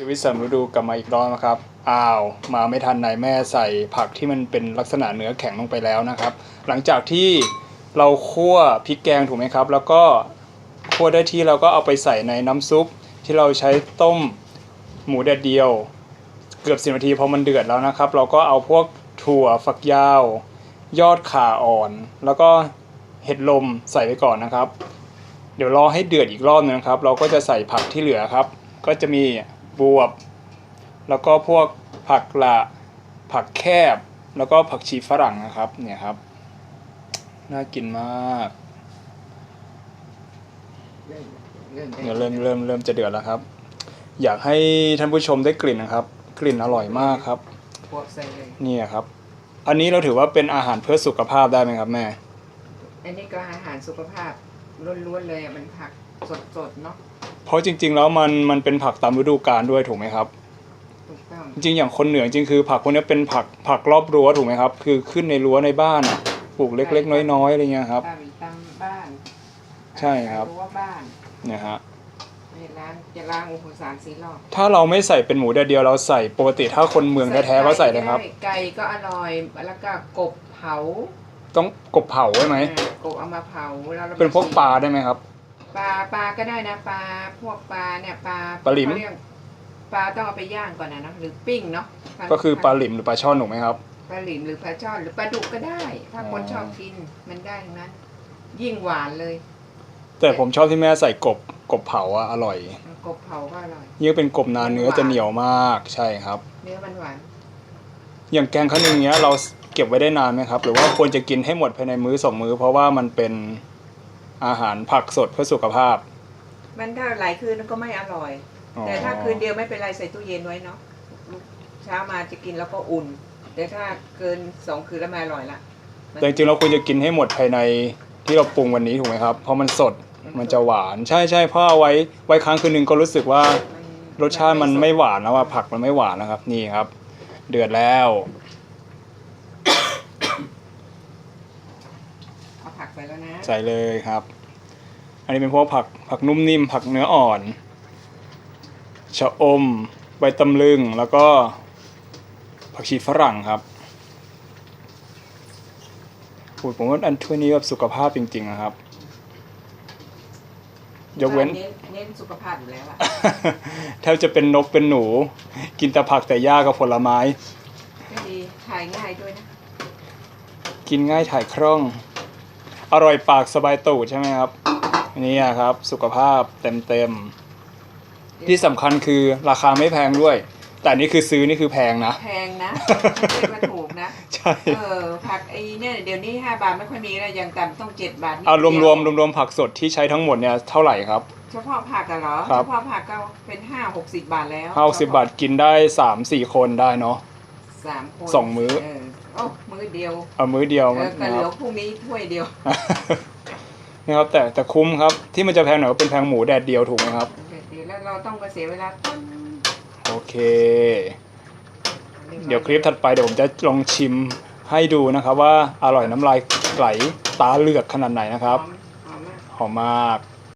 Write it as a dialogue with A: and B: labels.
A: ชีวิตสามฤดูกลับมาอีกรอบนะครับ อ้าว มาไม่ทันไหนแม่ใส่ผักที่มันเป็นลักษณะเนื้อแข็งลงไปแล้วนะครับ หลังจากที่เราคั่วพริกแกงถูกไหมครับ แล้วก็คั่วได้ที่เราก็เอาไปใส่ในน้ำซุป ที่เราใช้ต้มหมูแดดเดียว เกือบสินาทีพอมันเดือดแล้วนะครับ เราก็เอาพวกถั่วฝักยาว ยอดข่าอ่อน แล้วก็เห็ดลมใส่ไปก่อนนะครับ เดี๋ยวรอให้เดือดอีกรอบนึงครับ เราก็จะใส่ผักที่เหลือครับ ก็จะมี บวบ แล้วก็พวกผักละผักแคบ แล้วก็ผักชีฝรั่งนะครับ เนี่ยครับ น่ากินมาก
B: เริ่มเริ่ม
A: เนี่ยเริ่มเริ่มเริ่มจะเดือดแล้วครับ อยากให้ท่านผู้ชมได้กลิ่นนะครับ กลิ่นอร่อยมากครับ
B: พวกใส่เลย
A: เนี่ยครับ อันนี้เราถือว่าเป็นอาหารเพื่อสุขภาพได้ไหมครับแม่
B: อันนี้ก็อาหารสุขภาพล้วนๆเลยอะมันผักสดๆเนาะ
A: เพราะจริง ๆ แล้วมันมันเป็นผักตามฤดูกาลด้วยถูกไหมครับ
B: ถูกต้อง
A: จริงๆอย่างคนเหนือจริงๆคือ ผักพวกนี้เป็นผักผักรอบรั้วถูกไหมครับ คือขึ้นในรั้วในบ้านอะปลูกเล็ก ๆ น้อยๆอะไรเงี้ยครับ
B: ตามตามบ้าน
A: ใช่ครับ
B: รั้วบ้าน
A: เนี่ยฮะ
B: ในร้านจะล้างอุปสารสีรอบ
A: ถ้าเราไม่ใส่เป็นหมูแดดเดียวเราใส่ปกติถ้าคนเมืองแท้ๆก็ใส่เลยครับ
B: ได้ไก่ก็อร่อยแล้วก็กบเผา
A: ต้องกบเผาใช่ไหม
B: อ่ากบเอามาเผาแล้วรา
A: เป็นพวกปลาได้ไหมครับ
B: ปลาปลาก็ได้นะปลาพวกปลาเนี่ยปลา
A: ปลาหลิม
B: เขเรียกปลาต้องเอาไปย่างก่อนนะเนอะหรือปิ้งเนาะ
A: ก็คือปลาหลิมหรือปลาช่อนถูกไหมครับ
B: ปลาหลิมหรือปลาช่อนหรือปลาดุกก็ได้ ถ้าคน
A: อ๋อ
B: ชอบกินมันได้ทั้งนั้นยิ่งหวานเลย
A: แต่ผมชอบที่แม่ใส่กบกบเผาอะอร่อย
B: กบเผาก็อร่อย
A: ยิ่งเป็นกบนาเนื้อจะเหนียวมากใช่ครับ
B: เนื้อมันหวาน
A: อย่างแกงข้าวหนึงเนี้ยเราเก็บไว้ได้นานไหมครับ หรือว่าควรจะกินให้หมดภายในมื้อสองมื้อเพราะว่ามันเป็น อาหารผักสดเพื่อสุขภาพ
B: มันถ้าหลายคืนมันก็ไม่อร่อย
A: อ๋อ
B: แต่ถ้าคืนเดียวไม่เป็นไรใส่ตู้เย็นไว้เนาะเช้ามาจะกินแล้วก็อุ่น แต่ถ้าเกินสองคืนแล้วไม่อร่อยละ
A: แต่จริงๆเราควรจะกินให้หมดภายในที่เราปรุงวันนี้ถูกไหมครับ เพราะมันสดมันจะหวานใช่ใช่เพราะเอาไว้ไว้ค้างคืนนึงก็รู้สึกว่า
B: มัน
A: รสชาติมันไม่หวานแล้วว่าผักมันไม่หวานนะครับ นี่ครับ เดือดแล้ว
B: เอาผักไปแล้วนะ
A: ใส่เลยครับ อันนี้เป็นพวกผักผักนุ่มนิ่ม ผักเนื้ออ่อน ชะอม ใบตำลึง แล้วก็ผักชีฝรั่งครับพูดผมว่าอันถ้วยนี้แบบสุขภาพจริงๆนะครับ ยกเว้น
B: เน้น เน้นสุขภาพอยู่แล้วอะ
A: แทบจะเป็นนกเป็นหนู กินแต่ผักแต่หญ้ากับผลไม้
B: ก็ดีถ่ายง่ายด้วยนะ
A: กินง่ายถ่ายคล่อง อร่อยปากสบายตูดใช่ไหมครับนี่อะครับ สุขภาพเต็มเต็มๆ ที่สำคัญคือราคาไม่แพงด้วย แต่อันนี่คือซื้อนี่คือแพงนะ
B: แพงนะไม่ใช่ว่าถูกนะ
A: ใช่
B: เออผักไอ้เนี่ยเดี๋ยวนี้ห้าบาทไม่ค่อยมีแล้วอย่างต่ำต้องเจ็ดบาทนิด
A: เอารวมร
B: เดี
A: วยมรวมรวมๆผักสดที่ใช้ทั้งหมดเนี่ยเท่าไหร่ครับ
B: เฉพาะผักอะเหรอ
A: ครับ
B: เฉพาะผักก็เป็นห้าหกสิบบาทแล้ว
A: ห้าสิบบาทกินได้สามสี่คนได้เนาะ
B: สามคน
A: สองมื้อ
B: เโอ้มื้อเดียว
A: เอามื้อเดียว
B: เออกัน
A: นะ
B: เห
A: ค
B: ลื
A: รั
B: อบพรุ่งนี้ถ้วยเดียว
A: นะครับแต่แต่คุ้มครับที่มันจะแพงหน่อยก็เป็นแพงหมูแดดเดียวถูกไหมครับ
B: เดี๋ยวแล้วเราต้องไปเสียเวลาต้น
A: โอเค เดี๋ยวคลิปถัดไปเดี๋ยวผมจะลองชิมให้ดูนะครับ ว่าอร่อยน้ำลายไหลตาเหลือกขนาดไหนนะครับ
B: หอมหอมมาก
A: หอมมาก